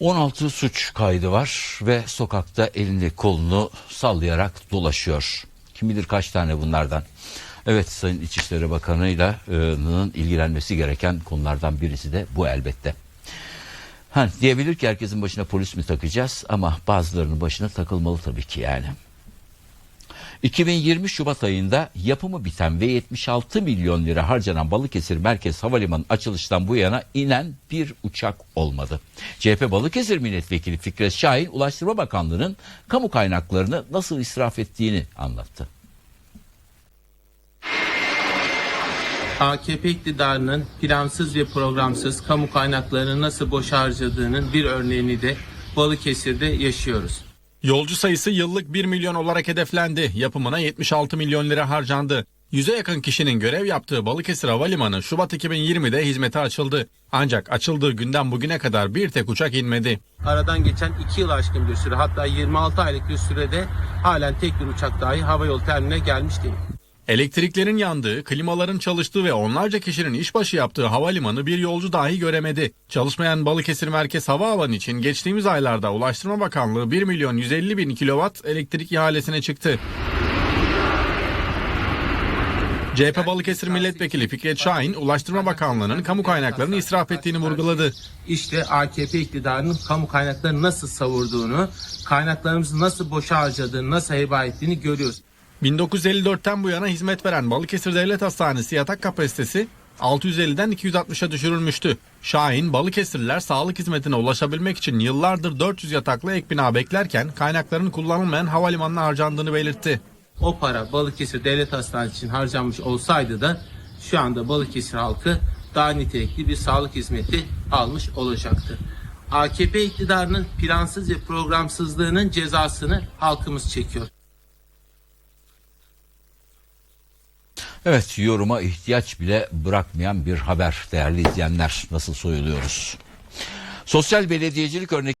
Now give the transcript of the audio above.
16 suç kaydı var ve sokakta elini kolunu sallayarak dolaşıyor. Kim bilir kaç tane bunlardan. Evet Sayın İçişleri Bakanı'nın ilgilenmesi gereken konulardan birisi de bu elbette. Ha, diyebilir ki herkesin başına polis mi takacağız ama bazılarının başına takılmalı tabii ki yani. 2020 Şubat ayında yapımı biten ve 76 milyon lira harcanan Balıkesir Merkez Havalimanı açılıştan bu yana inen bir uçak olmadı. CHP Balıkesir Milletvekili Fikret Şahin Ulaştırma Bakanlığı'nın kamu kaynaklarını nasıl israf ettiğini anlattı. AKP iktidarının plansız ve programsız kamu kaynaklarını nasıl boş harcadığının bir örneğini de Balıkesir'de yaşıyoruz. Yolcu sayısı yıllık 1 milyon olarak hedeflendi. Yapımına 76 milyon lira harcandı. Yüze yakın kişinin görev yaptığı Balıkesir Havalimanı Şubat 2020'de hizmete açıldı. Ancak açıldığı günden bugüne kadar bir tek uçak inmedi. Aradan geçen 2 yıl aşkın bir süre hatta 26 aylık bir sürede halen tek bir uçak dahi havayolu terminaline gelmiş değil. Elektriklerin yandığı, klimaların çalıştığı ve onlarca kişinin işbaşı yaptığı havalimanı bir yolcu dahi göremedi. Çalışmayan Balıkesir Merkez Havaalanı için geçtiğimiz aylarda Ulaştırma Bakanlığı 1 milyon 150 bin kilowatt elektrik ihalesine çıktı. CHP Balıkesir Milletvekili Fikret Şahin, Ulaştırma Bakanlığı'nın kamu kaynaklarını israf ettiğini vurguladı. İşte AKP iktidarının kamu kaynaklarını nasıl savurduğunu, kaynaklarımızı nasıl boşa harcadığını, nasıl heba ettiğini görüyoruz. 1954'ten bu yana hizmet veren Balıkesir Devlet Hastanesi yatak kapasitesi 650'den 260'a düşürülmüştü. Şahin, Balıkesirliler sağlık hizmetine ulaşabilmek için yıllardır 400 yataklı ek bina beklerken kaynakların kullanılmayan havalimanına harcandığını belirtti. O para Balıkesir Devlet Hastanesi için harcanmış olsaydı da şu anda Balıkesir halkı daha nitelikli bir sağlık hizmeti almış olacaktı. AKP iktidarının plansız ve programsızlığının cezasını halkımız çekiyor. Evet yoruma ihtiyaç bile bırakmayan bir haber değerli izleyenler nasıl soyuluyoruz. Sosyal belediyecilik örnek